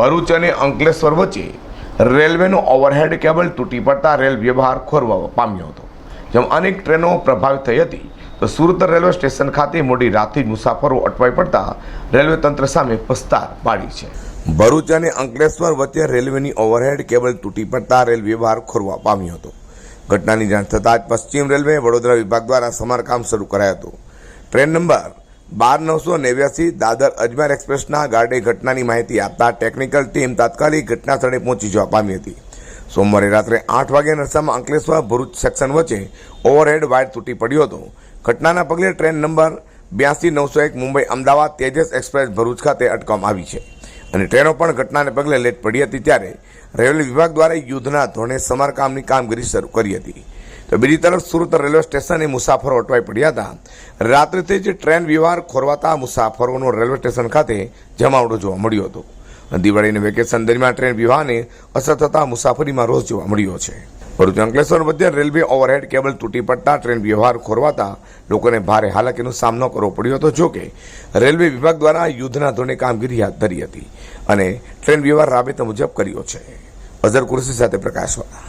ભરૂચ અને અંકલેશ્વર વચ્ચે રેલવેનો overhead cable તૂટી પડતા રેલ વ્યવહાર ખોરવા પામ્યો હતો. જેમ અનેક ટ્રેનો પ્રભાવિત થઈ હતી, તો સુરત રેલવે સ્ટેશન ખાતે મોડી રાતથી મુસાફરો અટવાઈ પડતા રેલવે તંત્ર સામે પસ્તાર પાડી છે. ભરૂચ અને અંકલેશ્વર વચ્ચે રેલવેની ઓવરહેડ કેબલ તૂટી પડતા રેલ વ્યવહાર ખોરવા પામ્યો હતો. ઘટનાની જાણ થતાં જ પશ્ચિમ રેલવે વડોદરા વિભાગ દ્વારા સમારકામ શરૂ કરાયું હતું. ટ્રેન નંબર બાર નવસો નેવ્યાસી દાદર અજમેર એક્સપ્રેસના ગાર્ડે ઘટનાની માહિતી આપતા ટેકનિકલ ટીમ તાત્કાલિક ઘટના સ્થળે પહોંચી જવા પામી હતી. સોમવારે રાત્રે આઠ વાગ્યાના અરસામાં અંકલેશ્વર ભરૂચ સેક્શન વચ્ચે ઓવરહેડ વાયર તૂટી પડ્યો હતો. ઘટનાના પગલે ટ્રેન નંબર બ્યાસી નવસો એક મુંબઈ અમદાવાદ તેજસ એક્સપ્રેસ ભરૂચ ખાતે અટકવામાં આવી છે. અને ટ્રેનો પણ ઘટનાને પગલે લેટ પડી હતી ત્યારે રેલવે વિભાગ દ્વારા યુદ્ધના ધોરણે સમારકામની કામગીરી શરૂ કરી હતી. તો બીજી તરફ સુરત રેલવે સ્ટેશને મુસાફરો અટવાઈ પડ્યા હતા. રાત્રેથી જ ટ્રેન વ્યવહાર ખોરવાતા મુસાફરોનો રેલવે સ્ટેશન ખાતે જમાવડો જોવા મળ્યો હતો. દિવાળીના વેકેશન દરમિયાન ટ્રેન વ્યવહારને અસર થતા મુસાફરીમાં રોષ જોવા મળ્યો છે. ભરૂચ અંકલેશ્વર મધ્ય રેલવે ઓવરહેડ કેબલ તૂટી પડતા ટ્રેન વ્યવહાર ખોરવાતા લોકોને ભારે હાલાકીનો સામનો કરવો પડ્યો હતો, જો કે રેલવે વિભાગ દ્વારા યુદ્ધના ધોરણે કામગીરી હાથ ધરી હતી અને ટ્રેન વ્યવહાર રાબેતા મુજબ કર્યો છે. અઝર કુરશી સાથે પ્રકાશવાળા